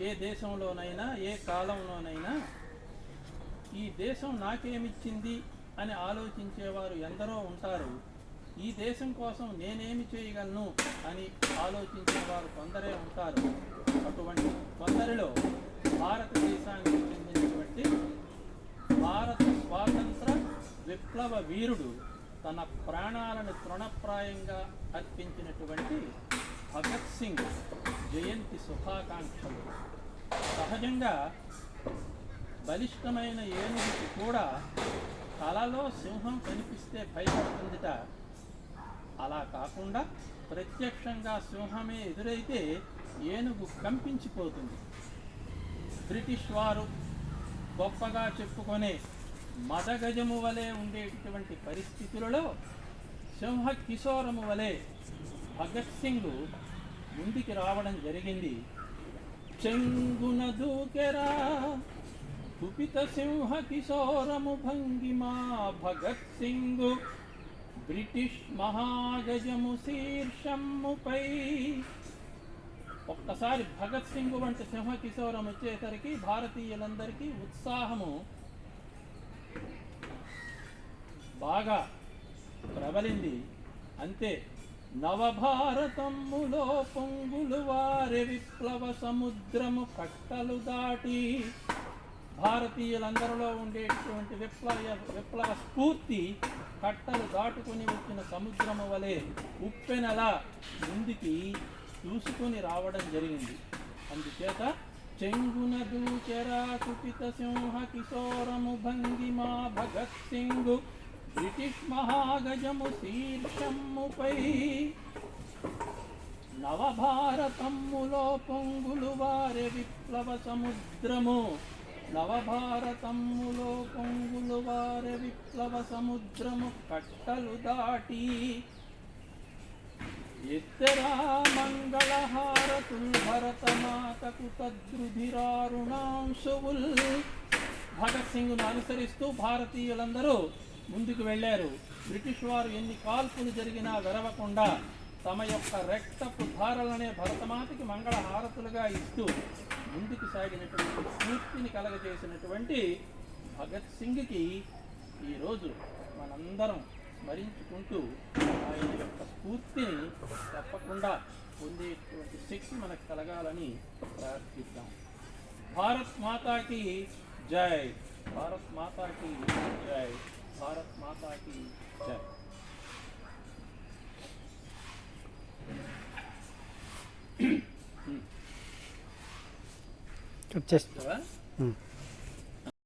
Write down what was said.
ఏ దేశంలోనైనా ఏ కాలంలోనైనా ఈ దేశం నాకేమిచ్చింది అని ఆలోచించేవారు ఎందరో ఉంటారు. ఈ దేశం కోసం నేనేమి చేయగలను అని ఆలోచించేవారు కొందరే ఉంటారు. అటువంటి కొందరిలో భారతదేశానికి చెందినటువంటి భారత స్వాతంత్ర విప్లవ వీరుడు తన ప్రాణాలను తృణప్రాయంగా అర్పించినటువంటి భగత్ సింగ్. జయంతి శుభాకాంక్షలు. సహజంగా బలిష్టమైన ఏనుగుకి కూడా కళలో సింహం కనిపిస్తే భయపడుతుందిట. అలా కాకుండా ప్రత్యక్షంగా సింహమే ఎదురైతే ఏనుగు కంపించిపోతుంది. బ్రిటిష్ వారు గొప్పగా చెప్పుకొనే మదగజము వలె ఉండేటటువంటి పరిస్థితులలో సింహ కిశోరము వలె భగత్ సింగ్ ముందుకి రావడం జరిగింది. చెంగున దూకెరా కుపిత సింహ కిశోరము భంగిమా భగత్ సింగ్. బ్రిటిష్ మహాగజము శీర్షమ్ముపై ఒక్కసారి భగత్ సింగ్ వంటి సింహ కిశోరం వచ్చేసరికి భారతీయులందరికీ ఉత్సాహము బాగా ప్రబలింది. అంతే. నవభారతములో పొంగులు వారి విప్లవ సముద్రము కట్టలు దాటి భారతీయులందరిలో ఉండేటువంటి విప్లవ విప్లవ స్ఫూర్తి కట్టలు దాటుకొని వచ్చిన సముద్రము వలె ఉప్పెనలా ముందుకి చూసుకొని రావడం జరిగింది. అందుచేత చెంగున దూచరా కుపిత సింహ కిశోరము భంగిమా భగత్ సింగు బ్రిటిష్ మహాగజము శీర్షమ్ముపై నవభారతమ్ములో పొంగులు వారి విప్లవ సముద్రము. నవభారతమ్ములో పొంగులు వారి విప్లవ సముద్రము కట్టలు దాటి ఎత్తరా మంగళహారతుల్ భరతమాతకు తద్రుధిరారుణాంశువుల్. భగత్ సింగ్ను అనుసరిస్తూ భారతీయులందరూ ముందుకు వెళ్ళారు. బ్రిటిష్ వారు ఎన్ని కాల్పులు జరిగినా వెరవకుండా తమ యొక్క రక్తపు ధారలనే భరతమాతకి మంగళ హారతులుగా ఇస్తూ ముందుకు సాగినటువంటి స్ఫూర్తిని కలగజేసినటువంటి భగత్ సింగ్కి ఈరోజు మనందరం స్మరించుకుంటూ ఆయన యొక్క స్ఫూర్తిని తప్పకుండా పొందేటువంటి శక్తి మనకు కలగాలని ప్రార్థిద్దాం. భారత్ మాతాకి జై. భారత్ మాతాకి జై. భారత్ మాతాకి జై కట్ చేస్తా కదా? ఉమ్.